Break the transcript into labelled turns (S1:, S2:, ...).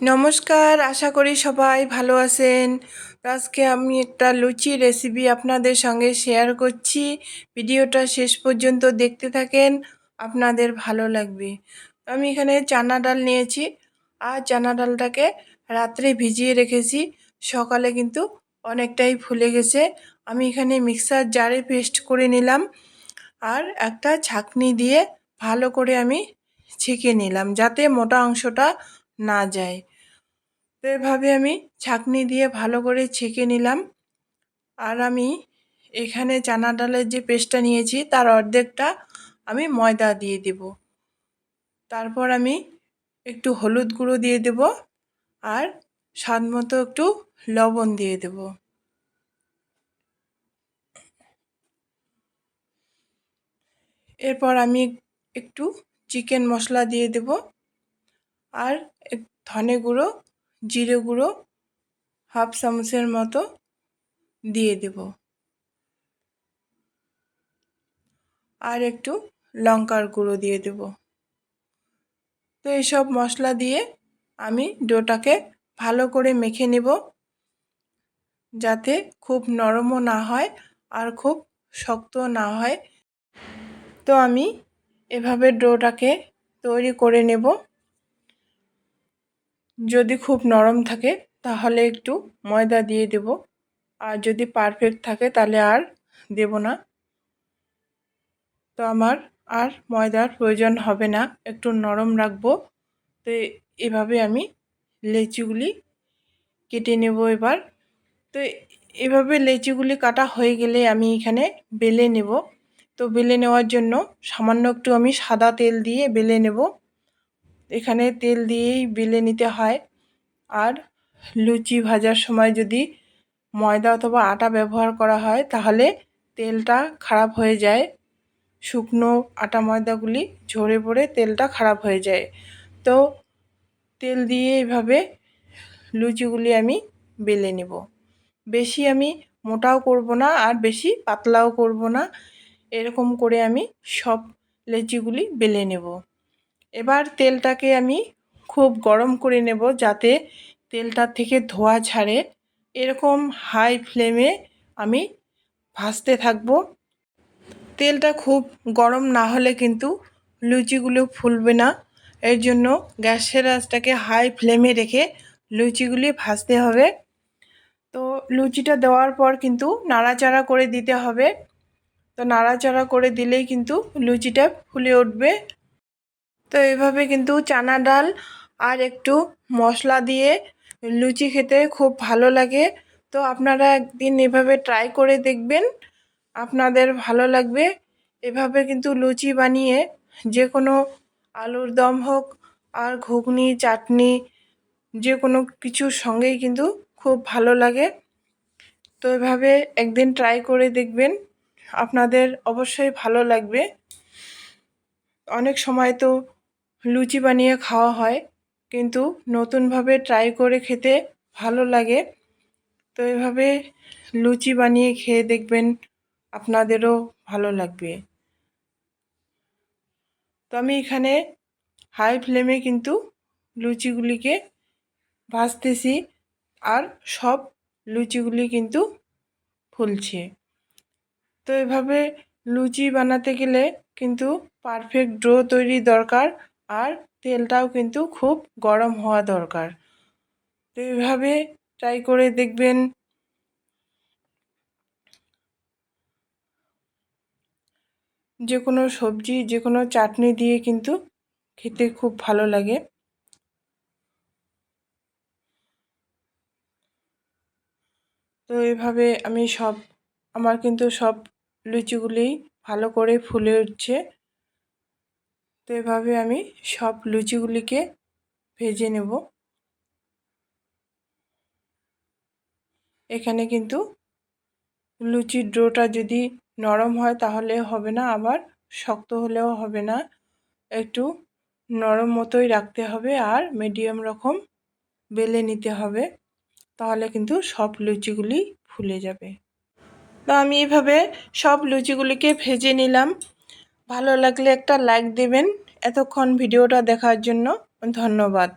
S1: নমস্কার, আশা করি সবাই ভালো আছেন। আজকে আমি একটা লুচি রেসিপি আপনাদের সঙ্গে শেয়ার করছি। ভিডিওটা শেষ পর্যন্ত দেখতে থাকেন, আপনাদের ভালো লাগবে। আমি এখানে চানা ডাল নিয়েছি আর চানা ডালটাকে রাত্রে ভিজিয়ে রেখেছি। সকালে কিন্তু অনেকটাই ফুলে গেছে। আমি এখানে মিক্সার জারে পেস্ট করে নিলাম আর একটা ছাকনি দিয়ে ভালো করে আমি ছেঁকে নিলাম, যাতে মোটা অংশটা না যায়। তো এভাবে আমি ছাঁকনি দিয়ে ভালো করে ছেঁকে নিলাম। আর আমি এখানে চানা ডালের যে পেস্টটা নিয়েছি, তার অর্ধেকটা আমি ময়দা দিয়ে দেব। তারপর আমি একটু হলুদ গুঁড়ো দিয়ে দেব আর স্বাদ মতো একটু লবণ দিয়ে দেব। এরপর আমি একটু চিকেন মশলা দিয়ে দেব। আর ধনে গুঁড়ো, জিরে গুঁড়ো, হাফ চামচের মতো দিয়ে দেব। আর একটু লঙ্কার গুঁড়ো দিয়ে দেব। তো এইসব মশলা দিয়ে আমি ডোটাকে ভালো করে মেখে নেব, যাতে খুব নরমও না হয় আর খুব শক্ত না হয়। তো আমি এভাবে ডোটাকে তৈরি করে নেব। যদি খুব নরম থাকে, তাহলে একটু ময়দা দিয়ে দেব। আর যদি পারফেক্ট থাকে, তাহলে আর দেব না। তো আমার আর ময়দার প্রয়োজন হবে না, একটু নরম রাখব। তো এভাবে আমি লেচিগুলি কেটে নেব এবার। তো এভাবে লেচিগুলি কাটা হয়ে গেলে আমি এখানে বেলে নেব। তো বেলে নেওয়ার জন্য সামান্য একটু আমি সাদা তেল দিয়ে বেলে নেব। এখানে তেল দিয়েই বেলে নিতে হয়। আর লুচি ভাজার সময় যদি ময়দা অথবা আটা ব্যবহার করা হয়, তাহলে তেলটা খারাপ হয়ে যায়। শুকনো আটা ময়দাগুলি ঝরে পড়ে তেলটা খারাপ হয়ে যায়। তো তেল দিয়ে এভাবে লুচিগুলি আমি বেলে নেব। বেশি আমি মোটাও করব না আর বেশি পাতলাও করব না। এরকম করে আমি সব লেচিগুলি বেলে নেব। এবার তেলটাকে আমি খুব গরম করে নেব যাতে তেলটার থেকে ধোয়া ছাড়ে। এরকম হাই ফ্লেমে আমি ভাজতে থাকব। তেলটা খুব গরম না হলে কিন্তু লুচিগুলো ফুলবে না। এর জন্য গ্যাসের আঁচটাকে হাই ফ্লেমে রেখে লুচিগুলি ভাজতে হবে। তো লুচিটা দেওয়ার পর কিন্তু নাড়াচাড়া করে দিতে হবে। তো নাড়াচাড়া করে দিলেই কিন্তু লুচিটা ফুলে উঠবে। তো এভাবে কিন্তু চানা ডাল আর একটু মশলা দিয়ে লুচি খেতে খুব ভালো লাগে। তো আপনারা একদিন এভাবে ট্রাই করে দেখবেন, আপনাদের ভালো লাগবে। এভাবে কিন্তু লুচি বানিয়ে যে কোনো আলুর দম হোক আর ঘুগনি, চাটনি যে কোনো কিছুর সঙ্গেই কিন্তু খুব ভালো লাগে। তো এভাবে একদিন ট্রাই করে দেখবেন, আপনাদের অবশ্যই ভালো লাগবে। অনেক সময় তো লুচি বানিয়ে খাওয়া হয়, কিন্তু নতুনভাবে ট্রাই করে খেতে ভালো লাগে। তো এভাবে লুচি বানিয়ে খেয়ে দেখবেন আপনাদেরও ভালো লাগবে। তো আমি এখানে হাই ফ্লেমে কিন্তু লুচিগুলিকে ভাজতেছি আর সব লুচিগুলি কিন্তু ফুলছে। তো এভাবে লুচি বানাতে গেলে কিন্তু পারফেক্ট ডো তৈরি দরকার আর তেলটাও কিন্তু খুব গরম হওয়া দরকার। তো এভাবে ট্রাই করে দেখবেন। যে কোনো সবজি যে কোনো চাটনি দিয়ে কিন্তু খেতে খুব ভালো লাগে। তো এভাবে আমি সব, আমার কিন্তু সব লুচিগুলি ভালো করে ফুলে উঠছে। তো এভাবে আমি সব লুচিগুলিকে ভেজে নেব। এখানে কিন্তু লুচির ডোটা যদি নরম হয় তাহলে হবে না, আবার শক্ত হলেও হবে না। একটু নরম মতোই রাখতে হবে আর মিডিয়াম রকম বেলে নিতে হবে, তাহলে কিন্তু সব লুচিগুলি ফুলে যাবে। তো আমি এভাবে সব লুচিগুলিকে ভেজে নিলাম। ভালো লাগলে একটা লাইক দেবেন। এতক্ষণ ভিডিওটা দেখার জন্য ধন্যবাদ।